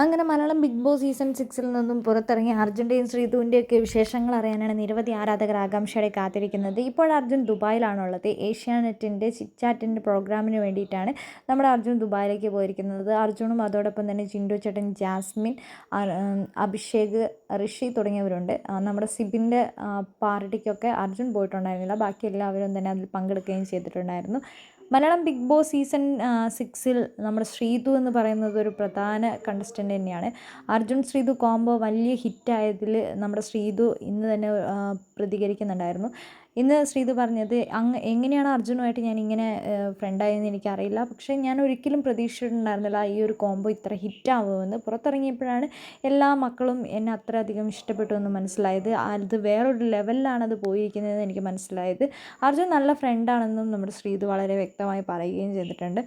അങ്ങനെ Malayalam big boss season സിക്സിൽ നിന്നും പുറത്തിറങ്ങി അർജുന്റെയും ശ്രീധുവിന്റെയൊക്കെ വിശേഷങ്ങൾ അറിയാനാണ് നിരവധി ആരാധകർ ആകാംക്ഷയോടെ കാത്തിരിക്കുന്നത്. ഇപ്പോൾ അർജുൻ ദുബായിലാണുള്ളത്. ഏഷ്യാനെറ്റിന്റെ ചിറ്റാറ്റിന്റെ പ്രോഗ്രാമിന് വേണ്ടിയിട്ടാണ് നമ്മുടെ അർജുൻ ദുബായിലേക്ക് പോയിരിക്കുന്നത്. അർജുനും അതോടൊപ്പം തന്നെ ചിൻഡു ചേട്ടൻ ജാസ്മിൻ അഭിഷേക് ഋഷി തുടങ്ങിയവരുണ്ട്. നമ്മുടെ സിബിന്റെ പാർട്ടിക്കൊക്കെ അർജുൻ പോയിട്ടുണ്ടായിരുന്നില്ല. ബാക്കി എല്ലാവരും തന്നെ അതിൽ പങ്കെടുക്കുകയും ചെയ്തിട്ടുണ്ടായിരുന്നു. മലയാളം ബിഗ് ബോസ് സീസൺ സിക്സിൽ നമ്മുടെ ശ്രീതു എന്ന് പറയുന്നത് ഒരു പ്രധാന കണ്ടസ്റ്റന്റ് തന്നെയാണ്. അർജുൻ ശ്രീതു കോംബോ വലിയ ഹിറ്റായതിൽ നമ്മുടെ ശ്രീതു ഇന്ന് തന്നെ പ്രതികരിക്കുന്നുണ്ടായിരുന്നു. ഇന്ന് ശ്രീതു പറഞ്ഞത് അങ്ങ് എങ്ങനെയാണ് അർജുനുമായിട്ട് ഞാൻ ഇങ്ങനെ ഫ്രണ്ടായെന്ന് എനിക്കറിയില്ല. പക്ഷേ ഞാൻ ഒരിക്കലും പ്രതീക്ഷിച്ചിട്ടുണ്ടായിരുന്നില്ല ഈ ഒരു കോംബോ ഇത്ര ഹിറ്റാവുമെന്ന് പുറത്തിറങ്ങിയപ്പോഴാണ് എല്ലാ മക്കളും എന്നെ അത്രയധികം ഇഷ്ടപ്പെട്ടു എന്ന് മനസ്സിലായത്. അത് വേറൊരു ലെവലിലാണ് അത് പോയിരിക്കുന്നതെന്ന് എനിക്ക് മനസ്സിലായത്. അർജുൻ നല്ല ഫ്രണ്ടാണെന്നും നമ്മുടെ ശ്രീതു വളരെ വ്യക്തമായി പറയുകയും ചെയ്തിട്ടുണ്ട്.